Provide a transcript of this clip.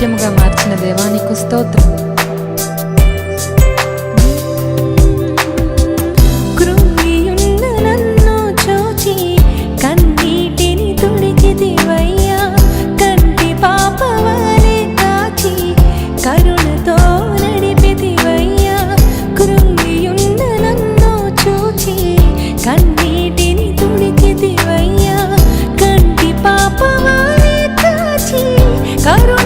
నిత్యముగా మార్చిన దేవానికి స్తోత్రం కన్నీటిని తుడికిదివయ్యా కంటి పాపవారే కాచి కరు